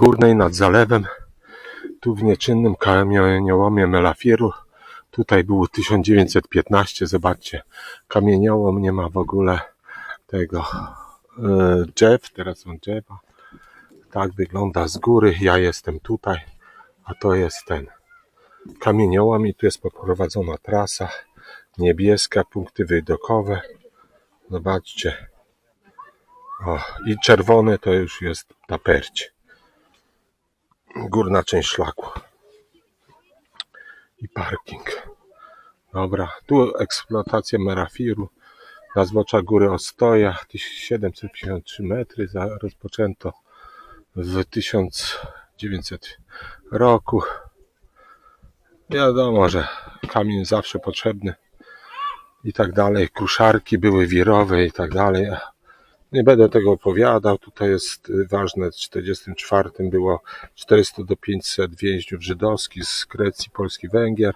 Górnej nad zalewem. Tu w nieczynnym kamieniołomie Melafiru. Tutaj było 1915. Zobaczcie, kamieniołom nie ma w ogóle tego e, drzew. Teraz są drzewa. Tak wygląda z góry. Ja jestem tutaj, a to jest ten kamieniołom i tu jest poprowadzona trasa niebieska, punkty widokowe. Zobaczcie. O, I czerwone to już jest taperć. Górna część szlaku. I parking. Dobra, tu eksploatacja Merafiru na zbocza góry Ostoja 1753 metry rozpoczęto w 1900 roku. Wiadomo, że kamień zawsze potrzebny i tak dalej. Kruszarki były wirowe i tak dalej. Nie będę tego opowiadał. Tutaj jest y, ważne, w 1944 było 400 do 500 więźniów żydowskich z Grecji, Polski, Węgier.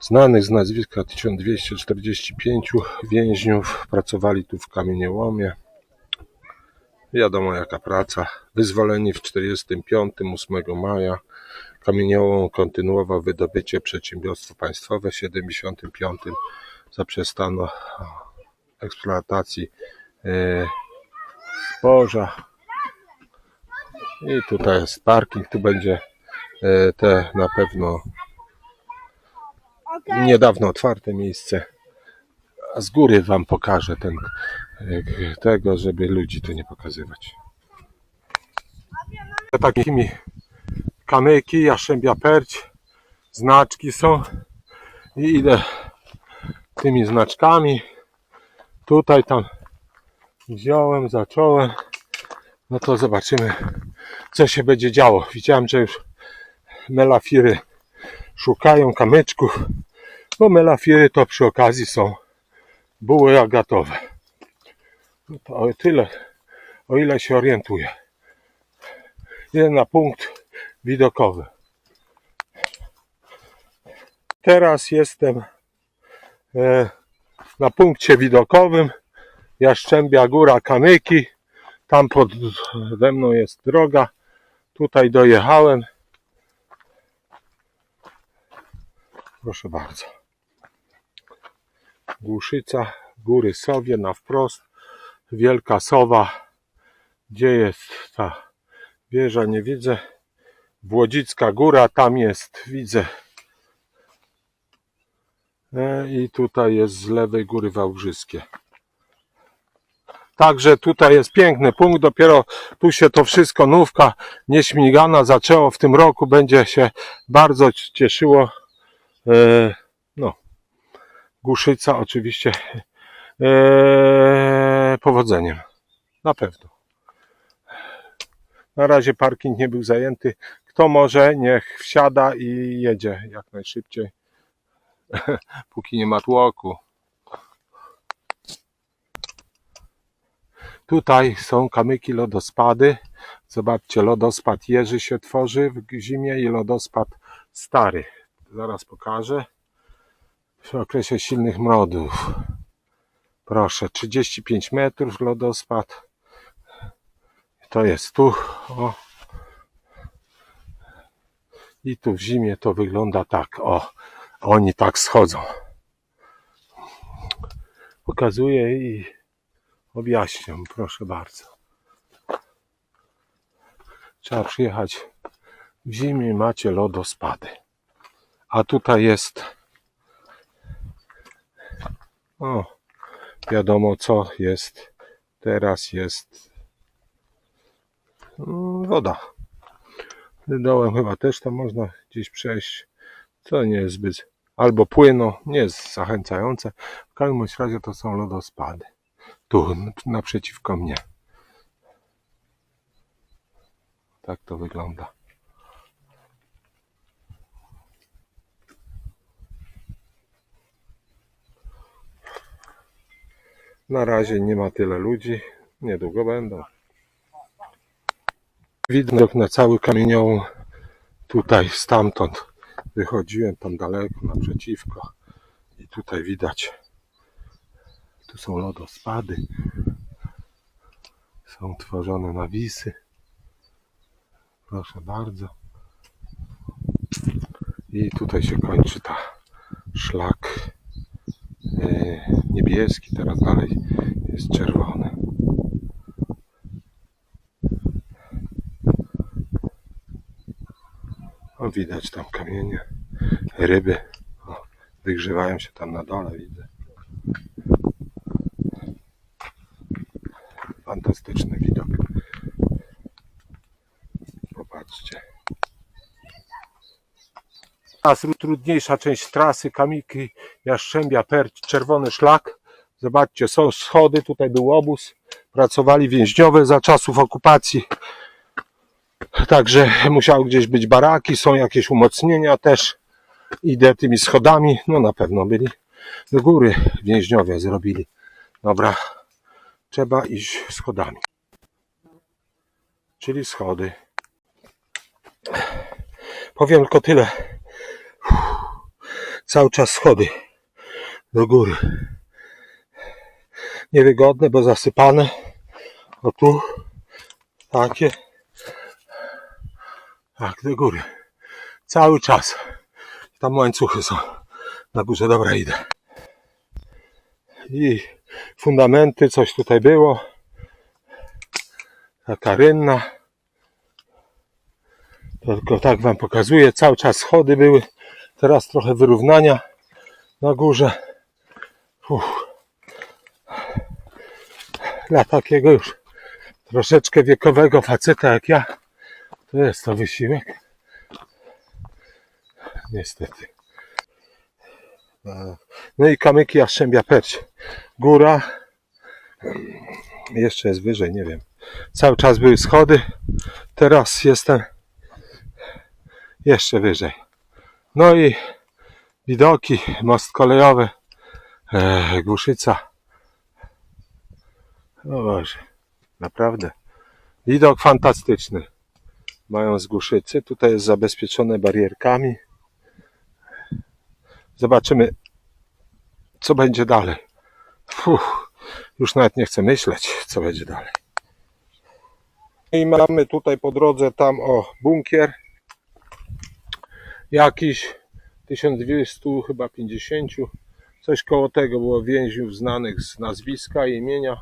Znanych z nazwiska 1245 więźniów pracowali tu w kamieniołomie. Wiadomo jaka praca. Wyzwoleni w 1945, 8 maja. Kamieniołom kontynuował wydobycie przedsiębiorstwo państwowe. W 1975 zaprzestano eksploatacji zboża. I tutaj jest parking. Tu będzie e, te na pewno niedawno otwarte miejsce. A z góry wam pokażę ten e, tego, żeby ludzi tu nie pokazywać. Takimi kamyki, jaszczębia perć, znaczki są i idę tymi znaczkami. Tutaj tam wziąłem, zacząłem. No to zobaczymy, co się będzie działo. Widziałem, że już melafiry szukają kamyczków, bo melafiry to przy okazji są buły agatowe. No to o tyle, o ile się orientuję. Jeden na punkt widokowy. Teraz jestem e, na punkcie widokowym. Jaszczębia Góra Kamyki. Tam pode mną jest droga. Tutaj dojechałem. Proszę bardzo. Głuszyca, Góry Sowie na wprost. Wielka Sowa. Gdzie jest ta wieża? Nie widzę. Błodzicka Góra, tam jest, widzę. E, I tutaj jest z lewej góry Wałbrzyskie. Także tutaj jest piękny punkt, dopiero tu się to wszystko nówka nieśmigana zaczęło w tym roku, będzie się bardzo cieszyło. E, no, Głuszyca oczywiście e, powodzeniem. Na pewno. Na razie parking nie był zajęty. Kto może, niech wsiada i jedzie jak najszybciej. Póki nie ma tłoku. Tutaj są kamyki lodospady. Zobaczcie, lodospad Jerzy się tworzy w zimie i lodospad stary. Zaraz pokażę. W okresie silnych mrozów. Proszę, 35 metrów lodospad. To jest tu. O. I tu w zimie to wygląda tak. O, oni tak schodzą. Pokazuję i objaśniam, proszę bardzo. Trzeba przyjechać w zimie, macie lodospady. A tutaj jest o, wiadomo co jest. Teraz jest mm, woda. Dołem chyba też tam można gdzieś przejść, co nie jest zbyt, albo płyno, nie jest zachęcające. W każdym razie to są lodospady. Tu, naprzeciwko mnie. Tak to wygląda. Na razie nie ma tyle ludzi. Niedługo będą. Widok na cały kamieniołom. Tutaj stamtąd wychodziłem tam daleko naprzeciwko. I tutaj widać. Tu są lodospady. Są tworzone nawisy. Proszę bardzo. I tutaj się kończy ta szlak e, niebieski, teraz dalej jest czerwony. O, widać tam kamienie, ryby. O, wygrzewają się tam na dole, widzę. Fantastyczny widok. Popatrzcie. Teraz trudniejsza część trasy, Kamiki, Jaszczębia, Perć, czerwony szlak. Zobaczcie, są schody, tutaj był obóz. Pracowali więźniowie za czasów okupacji. Także musiały gdzieś być baraki, są jakieś umocnienia też. Idę tymi schodami, no na pewno byli do góry więźniowie zrobili. Dobra, trzeba iść schodami. Czyli schody. Powiem tylko tyle. Cały czas schody do góry. Niewygodne, bo zasypane. O tu takie. Tak, do góry. Cały czas. Tam łańcuchy są na górze. Dobra, idę. I fundamenty, coś tutaj było. Taka rynna. Tylko tak wam pokazuję. Cały czas schody były. Teraz trochę wyrównania na górze. Uff. Dla takiego już troszeczkę wiekowego faceta jak ja, to jest to wysiłek. Niestety. No i kamyki Jaszczębia Perć. Góra. Jeszcze jest wyżej, nie wiem. Cały czas były schody. Teraz jestem jeszcze wyżej. No i widoki, most kolejowy, e, Głuszyca. O Boże, naprawdę. Widok fantastyczny. Mają z Głuszycy. Tutaj jest zabezpieczone barierkami. Zobaczymy, co będzie dalej. Fuh, już nawet nie chcę myśleć, co będzie dalej. I mamy tutaj po drodze tam o bunkier jakiś 1200 chyba 50 coś koło tego było więźniów znanych z nazwiska i imienia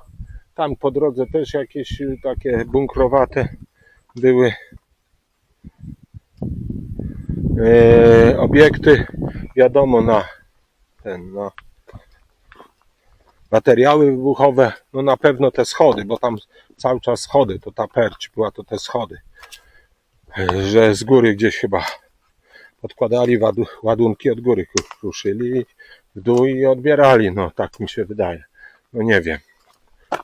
tam po drodze też jakieś takie bunkrowate były e, obiekty wiadomo na ten na materiały wybuchowe no na pewno te schody bo tam cały czas schody to ta perć była to te schody E, że z góry gdzieś chyba podkładali ładunki od góry ruszyli w dół i odbierali. No tak mi się wydaje. No nie wiem,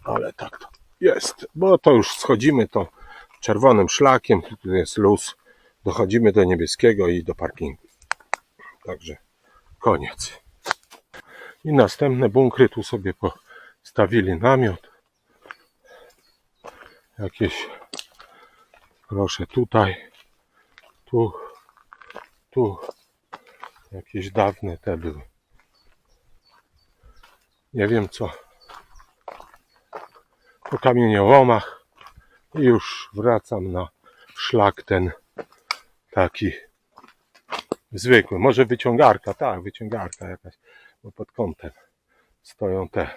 ale tak to jest. Bo to już schodzimy to czerwonym szlakiem, tu jest luz. Dochodzimy do niebieskiego i do parkingu. Także koniec. I następne bunkry tu sobie postawili namiot. Jakieś proszę tutaj, tu tu jakieś dawne te były. Nie wiem co. Po kamieniołomach i już wracam na szlak ten taki zwykły. Może wyciągarka, tak, wyciągarka jakaś, bo pod kątem stoją te.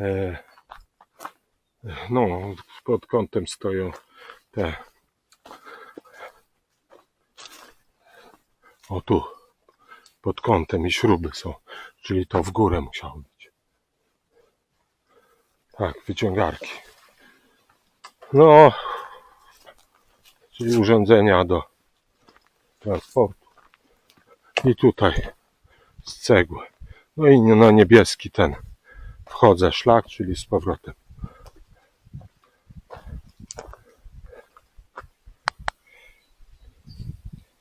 E, no, pod kątem stoją te O tu, pod kątem i śruby są, czyli to w górę musiało być. Tak, wyciągarki. No, czyli urządzenia do transportu. I tutaj z cegły. No i na niebieski ten wchodzę szlak, czyli z powrotem